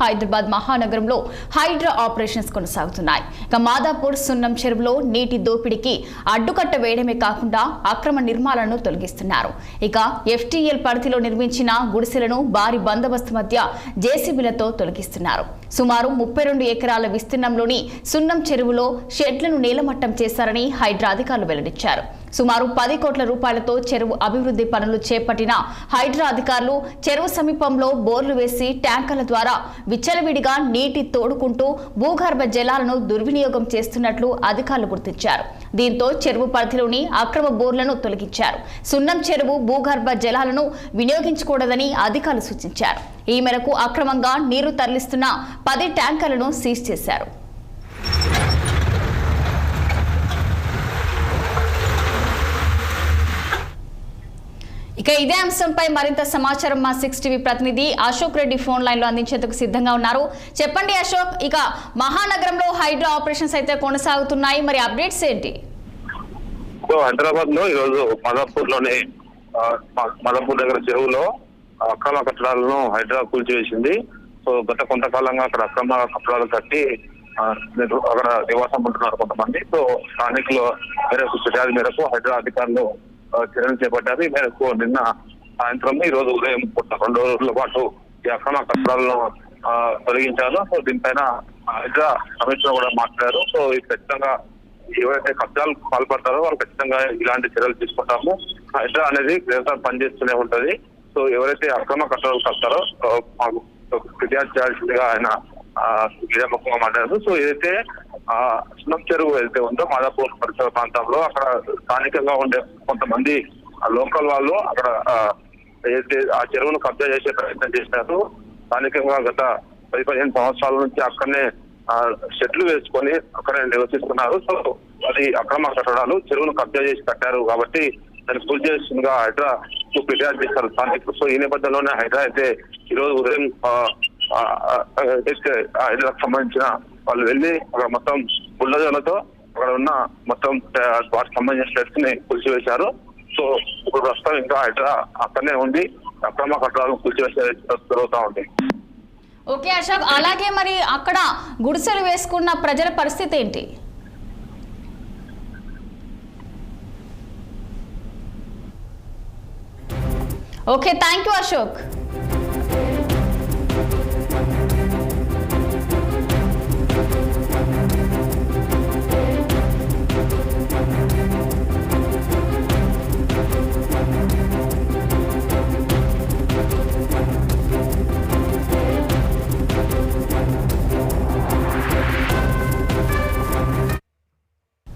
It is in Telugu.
హైదరాబాద్ మహానగరంలో హైడ్రా ఆపరేషన్స్ కొనసాగుతున్నాయి. ఇక మాదాపూర్ సున్నం చెరువులో నీటి దోపిడీకి అడ్డుకట్ట వేయడమే కాకుండా అక్రమ నిర్మాణాలను తొలగిస్తున్నారు. ఇక ఎఫ్టీఎల్ పరిధిలో నిర్మించిన గుడిసెలను భారీ బందోబస్తు మధ్య జేసీబీలతో తొలగిస్తున్నారు. సుమారు ముప్పై రెండు ఎకరాల విస్తీర్ణంలోని సున్నం చెరువులో షెడ్లను నీలమట్టం చేశారని హైడ్రా అధికారులు వెల్లడించారు. సుమారు పది కోట్ల రూపాయలతో చెరువు అభివృద్ధి పనులు చేపట్టిన హైడ్రా అధికారులు చెరువు సమీపంలో బోర్లు వేసి ట్యాంకర్ల ద్వారా విచ్చలవిడిగా నీటి తోడుకుంటూ భూగర్భ జలాలను దుర్వినియోగం చేస్తున్నట్లు అధికారులు గుర్తించారు. దీంతో చెరువు పరిధిలోని అక్రమ బోర్లను తొలగించారు. సున్నం చెరువు భూగర్భ జలాలను వినియోగించకూడదని అధికారులు సూచించారు. ఈ మేరకు అక్రమంగా నీరు తరలిస్తున్న పది ట్యాంకర్లను సీజ్ చేశారు. ఇక ఇదే అంశంపై మరింత సమాచారం మా సిక్స్ టీవీ ప్రతినిధి అశోక్ రెడ్డి ఫోన్ లైన్లో అందించేందుకు సిద్ధంగా ఉన్నారు. చెప్పండి అశోక్ ఇక మహానగరంలో హైడ్రా ఆపరేషన్స్ అయితే కొనసాగుతున్నాయి. మరి అప్డేట్స్ ఏంటి? సో హైదరాబాద్లో ఈరోజు మదపూర్లోని మదపూర్ దగ్గర చెరువులో అక్రమ కట్టడాలను హైదరా కూల్చివేసింది. సో గత కొంతకాలంగా అక్కడ అక్రమ కట్టడాలు కట్టి అక్కడ నివాసం ఉంటున్నారు కొంతమంది. సో స్థానికులు మేరకు ఫిర్యాదు మేరకు హైదరాబాద్ అధికారులు చర్యలు చేపట్టారు ఈ మేరకు నిన్న సాయంత్రం ఈ రోజు ఉదయం రెండు రోజుల పాటు ఈ అక్రమ కట్టడాలను తొలగించారు సో దీనిపైన హైదరా సమీక్షలో కూడా మాట్లాడారు. సో ఇది ఖచ్చితంగా ఎవరైతే కబ్జాలు పాల్పడతారో వాళ్ళు ఖచ్చితంగా ఇలాంటి చర్యలు తీసుకుంటాము. హైదరా అనేది నిరంతరం పనిచేస్తూనే ఉంటది. సో ఎవరైతే అక్రమ కట్టడాలు కడతారో మాకు ఫిర్యాదు చేయాల్సిందిగా ఆయన క్రీడాముఖంగా మాట్లాడారు. సో ఏదైతే ఆ చెరువు ఏదైతే ఉందో మాదాపూర్ పరిసర ప్రాంతంలో అక్కడ స్థానికంగా ఉండే కొంతమంది లోకల్ వాళ్ళు అక్కడ ఆ, ఏదైతే ఆ చెరువును కబ్జా చేసే ప్రయత్నం చేశారు. స్థానికంగా గత పది పదిహేను సంవత్సరాల నుంచి అక్కడనే షెడ్లు వేసుకొని అక్కడే నివసిస్తున్నారు సో అది అక్రమ కట్టడాలు చెరువును కబ్జా చేసి కట్టారు కాబట్టి దాన్ని పూజ చేస్తుందిగా హైడ్రా ఫిర్యాదు చేశారు స్థానికులు. సో ఈ నేపథ్యంలోనే హైడ్రా అయితే ఈ రోజు ఉదయం ఆ, హైడ్రాకు సంబంధించిన వాళ్ళు వెళ్ళి అక్కడ మొత్తం బుల్లజోలతో అక్కడ ఉన్న మొత్తం ఆ, వాటికి సంబంధించిన షెడ్స్ని కూల్చివేశారు. సో ఇప్పుడు ప్రస్తుతం ఇంకా ఇక్కడ అక్కడనే ఉంది అక్రమ కట్టడాలను కూల్చివేసే జరుగుతూ ఉంది. ఓకే అశోక్. అలాగే మరి అక్కడ గుడిసెలు వేసుకున్న ప్రజల పరిస్థితి ఏంటి? Okay thank you Ashok.